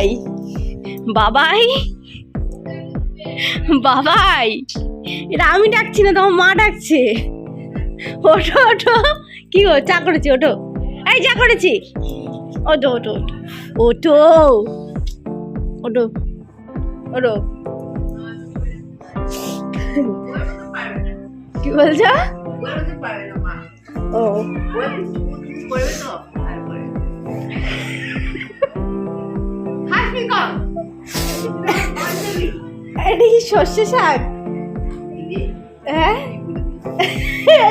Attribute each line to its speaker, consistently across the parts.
Speaker 1: বাবাই বাবাই বাবাই এটা আমি ডাকছি না তোমার মা ডাকছে ওঠো ওঠো কি গো চা করেছি ওঠো এই চা করেছি ওঠো ওঠো ওঠো ওঠো ওঠো কি বলছো ও এটা কি সর্ষে শাক? হ্যাঁ?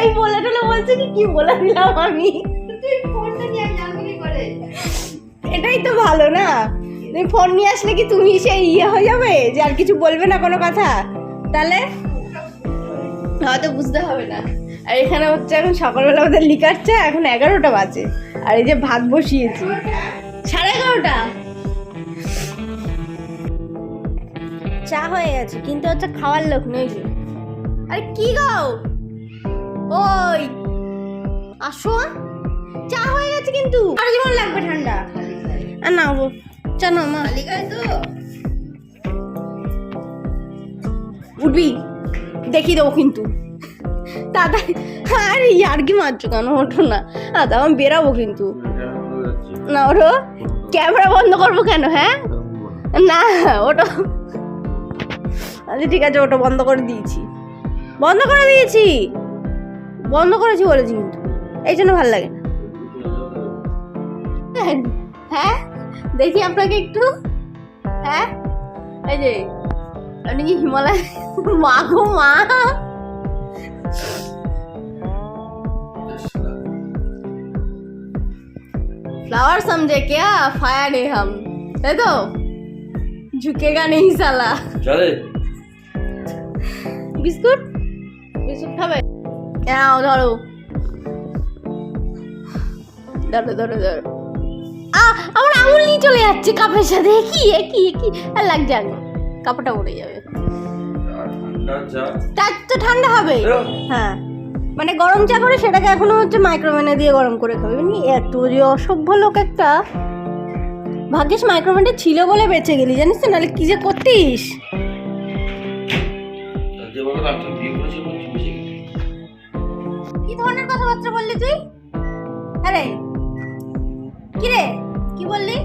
Speaker 1: এই বলে টলে বলছে কি কি বলে দিলাম আমি? এটাই তো ভালো না। তুমি ফোন নিয়ে আসলে কি তুমি সেই ইয়ে হয়ে যাবে যে আর কিছু বলবে না কোনো কথা? তাহলে? হয়তো বুঝতে হবে না। আর এখানে হচ্ছে এখন সকালবেলা আমাদের লিকার চা এখন এগারোটা বাজে। আর এই যে ভাত বসিয়েছি। সাড়ে এগারোটা? চা হয়ে গেছে কিন্তু হচ্ছে খাওয়ার লোক নেই। যে আরে কি গো? ওই আসো। চা হয়ে গেছে কিন্তু। আর যেমন লাগবে ঠান্ডা? আর না গো চা না মা। উঠবি দেখিয়ে দেবো কিন্তু। তাড়াতাড়ি আরে ইয়ার কি মারছো কেন? ওঠো না। আর আমি বেরাবো কিন্তু। না ওঠো। ক্যামেরা বন্ধ করব কেন হ্যাঁ? না ওটা আচ্ছা ঠিক আছে ওটা বন্ধ করে দিয়েছি বন্ধ করে দিয়েছি বন্ধ করেছি বলেছি কিন্তু এই জন্য ভালো লাগে না হ্যাঁ দেখি আপনাকে একটু হ্যাঁ এই যে আপনি কি হিমালয় মা গো মা फ्लावर समझे क्या फायर है हम है तो झुकेगा नहीं साला
Speaker 2: চলে
Speaker 1: বিস্কুট? বিস্কুট খাবে? নাও ধরো। ধরো ধরো ধরো। আ আমার আঙুল নিয়ে চলে যাচ্ছে কাপের সাথে। কি কি কি? আর লাগছে আঙুল। কাপড়টা উড়ে যাবে।
Speaker 2: ঠান্ডা চা
Speaker 1: তো ঠান্ডা হবে। হ্যাঁ। মানে গরম চা করে সেটাকে এখনও হচ্ছে মাইক্রোওভেনে দিয়ে গরম করে খাবে। মানে এত যে অসভ্য লোক একটা। ভাগ্যিস মাইক্রোওভেনটা ছিল বলে বেঁচে গেলি। জানিস তো নাহলে কি যে করতিস?
Speaker 2: বিয়ে করেছে বুঝে।
Speaker 1: কি ধরনের কথাবার্তা বললি তুই? আরে কি রে কি বললি?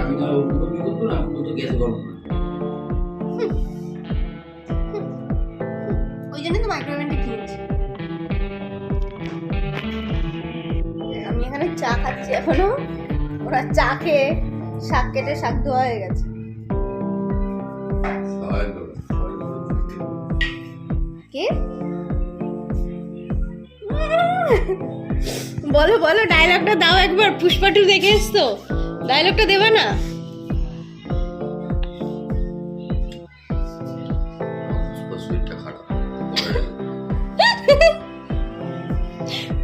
Speaker 2: আমি তো অন্য বিয়ে করব না আমি তো গ্যাস গরম
Speaker 1: ওই জন্য তো মাইক্রোওভেনটা কিনেছি আমি এখানে চা খাচ্ছি এখনও। ওরা চা খেয়ে শাক কেটে শাক ধোয়া হয়ে গেছে। বলো বলো ডায়লগটা দাও একবার। পুষ্পা টু দেখে এসছো ডায়লগটা দেবে না।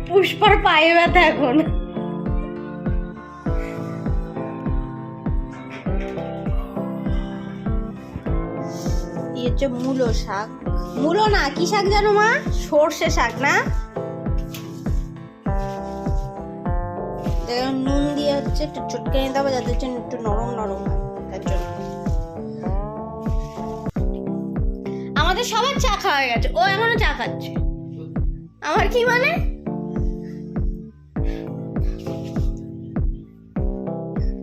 Speaker 1: পুষ্পার পায়ে ব্যথা এখন। হচ্ছে মূলো শাক। মূলো না, কি শাক জানো মা? সর্ষে শাক না? নুন দিয়ে হচ্ছে একটু চটকে নিতে হবে, যাতে হচ্ছে একটু নরম নরম আমাদের সবার চা খাওয়া গেছে। ও এখনও চা খাচ্ছে। আমার কি মানে?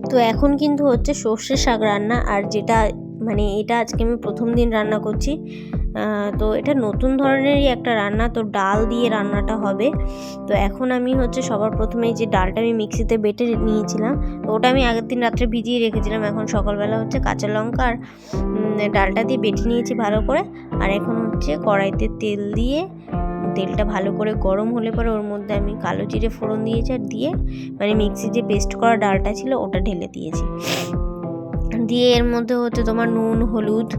Speaker 1: তো এখন কিন্তু হচ্ছে সর্ষে শাক রান্না, আর যেটা মানে এটা আজকে আমি প্রথম দিন রান্না করছি। তো এটা নতুন ধরনেরই একটা রান্না, তো ডাল দিয়ে রান্নাটা হবে। তো এখন আমি হচ্ছে সবার প্রথমে যে ডালটা আমি মিক্সিতে বেটে নিয়েছিলাম, তো ওটা আমি আগের দিন রাত্রে ভিজিয়ে রেখেছিলাম। এখন সকালবেলা হচ্ছে কাঁচা লঙ্কা আর ডালটা দিয়ে বেটে নিয়েছি ভালো করে। আর এখন হচ্ছে কড়াইতে তেল দিয়ে, তেলটা ভালো করে গরম হলে পরে ওর মধ্যে আমি কালো জিরে ফোড়ন দিয়েছি আর দিয়ে মানে মিক্সি যে পেস্ট করা ডালটা ছিল ওটা ঢেলে দিয়েছি। দিয়ে এর মধ্যে হচ্ছে তোমার নুন, হলুদ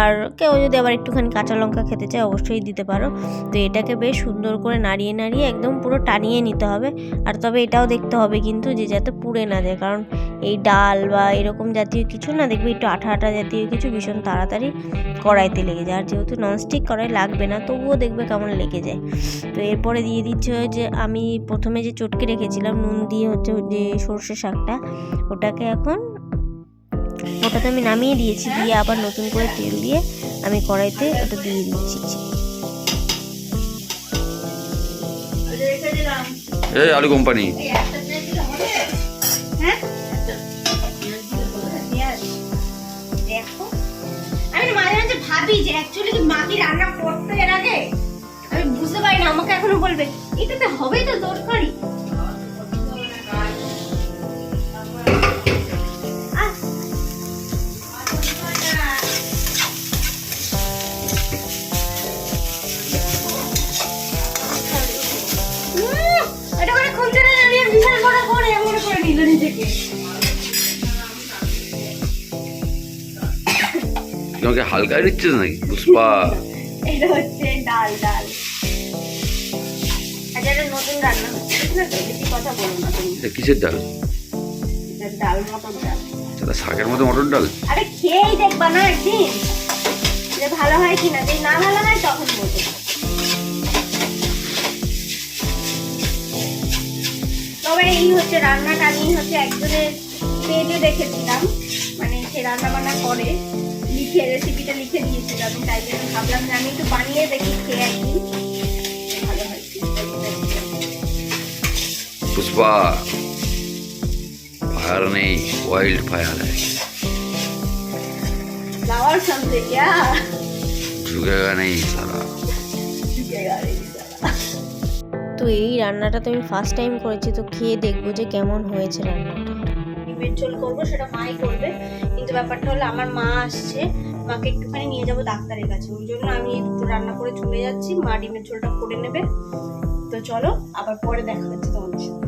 Speaker 1: আর কেউ যদি আবার একটুখানি কাঁচা লঙ্কা খেতে চায় অবশ্যই দিতে পারো। তো এটাকে বেশ সুন্দর করে নাড়িয়ে নাড়িয়ে একদম পুরো টানিয়ে নিতে হবে। আর তবে এটাও দেখতে হবে কিন্তু যে যাতে পুড়ে না যায়, কারণ এই ডাল বা এরকম জাতীয় কিছু না দেখবে একটু আঠা আঠা জাতীয় কিছু ভীষণ তাড়াতাড়ি কড়াইতে লেগে যায়। আর যেহেতু ননস্টিক কড়াই লাগবে না, তবুও দেখবে কেমন লেগে যায়। তো এরপরে দিয়ে দিচ্ছে যে আমি প্রথমে যে চটকে রেখেছিলাম নুন দিয়ে হচ্ছে যে সর্ষে শাকটা, ওটাকে এখন
Speaker 3: ওটা তো আমি নামিয়ে দিয়েছি দিয়ে আবার নতুন করে তেল দিয়ে আমি কড়াইতে ওটা দিয়ে দিচ্ছি।
Speaker 2: এই আলু কোম্পানি।
Speaker 3: আমি মাঝে মাঝে ভাবি যে অ্যাকচুয়ালি কি মা কি রান্না করতো এর আগে? আমি বুঝতে পারি না আমাকে এখনও বলবে এটাতে হবে তো তরকারি?
Speaker 2: তোমাকে হালকা দিচ্ছে নাকি? পুষ্পা।
Speaker 3: এটা হচ্ছে ডাল ডাল। আচ্ছা এটা নতুন রান্না হচ্ছে বেশি কথা বলো না তুমি।
Speaker 2: এটা কিসের ডাল?
Speaker 3: এটা ডাল মটর ডাল।
Speaker 2: সেটা শাকের মতো মটর ডাল?
Speaker 3: আরে খেয়েই দেখবা না একদিন যে ভালো হয় কিনা যদি না ভালো হয় তখন বলব তবে এই হচ্ছে রান্নাটা আমি হচ্ছে একজনের পেজে দেখেছিলাম। মানে সে রান্না বান্না করে। লিখে রেসিপিটা লিখে দিয়েছিল আমি তাই জন্য ভাবলাম যে আমি একটু বানিয়ে দেখি খেয়ে একদিন ভালো হয় কি।
Speaker 2: पुष्पा फायर नहीं वाइल्ड फायर है
Speaker 3: फ्लावर समझे क्या
Speaker 2: झुकेगा नहीं सारा
Speaker 3: তো এই রান্নাটা তো আমি ফার্স্ট টাইম করেছি তো খেয়ে দেখবো যে কেমন হয়েছে রান্নাটা ঝোল করব, সেটা মাই করবে। কিন্তু ব্যাপারটা হলো আমার মা আসছে মাকে একটুখানি নিয়ে যাব ডাক্তারের কাছে। ওই জন্য আমি একটু রান্না করে চলে যাচ্ছি, মা ডিমের ঝোলটা করে নেবে। তো চলো, আবার পরে দেখা হচ্ছে তোমাদের সাথে।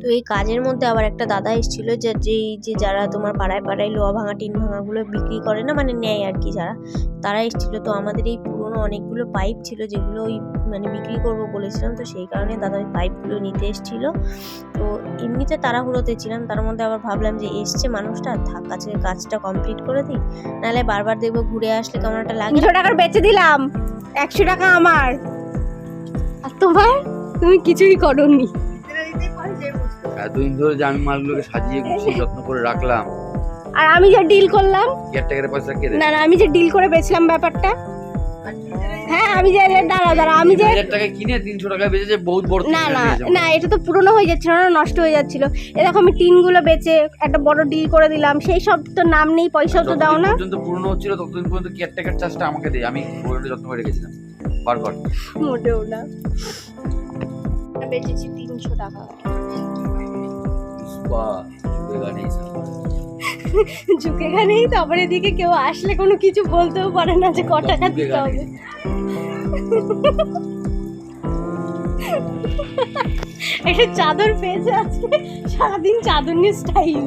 Speaker 3: তো এই কাজের মধ্যে আবার একটা দাদা এসেছিল, যে যেই যে যারা তোমার পাড়ায় পাড়ায় লোহা ভাঙা, টিন ভাঙাগুলো বিক্রি করে না মানে নেয় আর কি যারা, তারা এসেছিল। তো আমাদের এই অনেকগুলো পাইপ ছিল যেগুলো ওই মানে বিক্রি করব বলেছিলাম। তো সেই কারণে দাদা ওই পাইপগুলো নিতে এসেছিল। তো এমনিতে তাড়াহুড়োতে ছিলাম। তার মধ্যে আবার ভাবলাম যে এসছে মানুষটা থাক কাছে কাজটা কমপ্লিট করে দিই। নাহলে বারবার দেখব ঘুরে আসলে কেমন একটা লাগে।
Speaker 1: দুশো টাকার বেচে দিলাম। একশো টাকা আমার। আর তোমার? তুমি কিছুই করোনি।
Speaker 2: এতদিন ধরে যে আমি মালগুলোকে সাজিয়ে গুছিয়ে যত্ন করে রাখলাম।
Speaker 1: আর আমি যে ডিল করলাম?
Speaker 2: কেয়ারটেকারের পয়সা কে
Speaker 1: না না আমি যে ডিল করে বেচলাম ব্যাপারটা হ্যাঁ আমি যে দাঁড়া দাঁড়া আমি যে
Speaker 2: টাকায় কিনে তিনশো টাকায় বেচেছে বহুত বড়
Speaker 1: না না না এটা তো পুরনো হয়ে যাচ্ছিল না নষ্ট হয়ে যাচ্ছিল। এরকম আমি টিনগুলো বেচে একটা বড় ডিল করে দিলাম। সেই সব তো নাম নেই পয়সাও তো দাও না।
Speaker 2: পর্যন্ত পুরনো হচ্ছিল ততদিন পর্যন্ত কেয়ারটেকার চার্জটা আমাকে দেয় আমি ওটা যত্ন করে রেখেছিলাম। বার
Speaker 1: মোটেও না। বেচেছি তিনশো টাকা।
Speaker 2: পুষ্পা ঝুঁকেগা নেই সালা।
Speaker 1: ঝুঁকে নেই তারপর এদিকে কেউ আসলে কোনো কিছু বলতেও পারে না যে ক টাকা দিতে হবে। একটা চাদর পেয়েছে আজকে। সারাদিন চাদর নিয়ে স্টাইল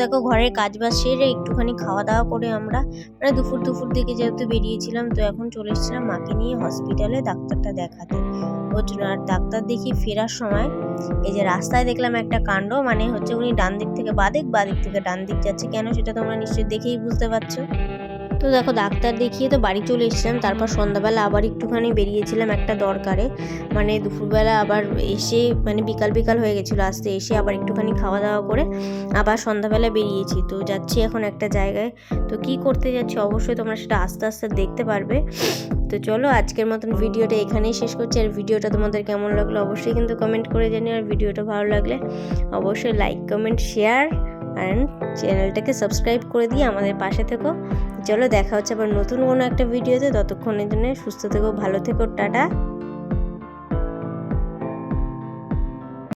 Speaker 3: দেখো ঘরের কাজ বাজ সেরে একটুখানি খাওয়া দাওয়া করে আমরা মানে দুপুর দুপুর দিকে যেহেতু বেরিয়েছিলাম, তো এখন চলে এসেছিলাম মাকে নিয়ে হসপিটালে ডাক্তারটা দেখাতে। ওর জন্য আর ডাক্তার দেখি ফেরার সময়, এই যে রাস্তায় দেখলাম একটা কাণ্ড মানে হচ্ছে উনি ডান দিক থেকে বাদিক বাদিক থেকে ডান দিক যাচ্ছে কেন সেটা তোমরা নিশ্চয়ই দেখেই বুঝতে পারছ। তো দেখো ডাক্তার দেখিয়ে তো বাড়ি চলে এসেছিলাম। তারপর সন্ধ্যাবেলা আবার একটুখানি বেরিয়েছিলাম একটা দরকারে। মানে দুপুরবেলা আবার এসে মানে বিকাল বিকাল হয়ে গেছিল আসতে। এসে আবার একটুখানি খাওয়া দাওয়া করে আবার সন্ধ্যাবেলা বেরিয়েছি। তো যাচ্ছি এখন একটা জায়গায়। তো কি করতে যাচ্ছি অবশ্যই তোমরা সেটা আস্তে আস্তে দেখতে পারবে। তো চলো আজকের মতন ভিডিওটা এখানেই শেষ করছি। আর ভিডিওটা তোমাদের কেমন লাগল অবশ্যই কিন্তু কমেন্ট করে জানি আর ভিডিওটা ভালো লাগলে অবশ্যই লাইক, কমেন্ট, শেয়ার অ্যান্ড চ্যানেলটাকে সাবস্ক্রাইব করে দিয়ে আমাদের পাশে থেকো। চলো দেখা হচ্ছে আবার নতুন কোনো একটা ভিডিওতে। ততক্ষণের জন্য সুস্থ থেকো, ভালো থেকো, টাটা।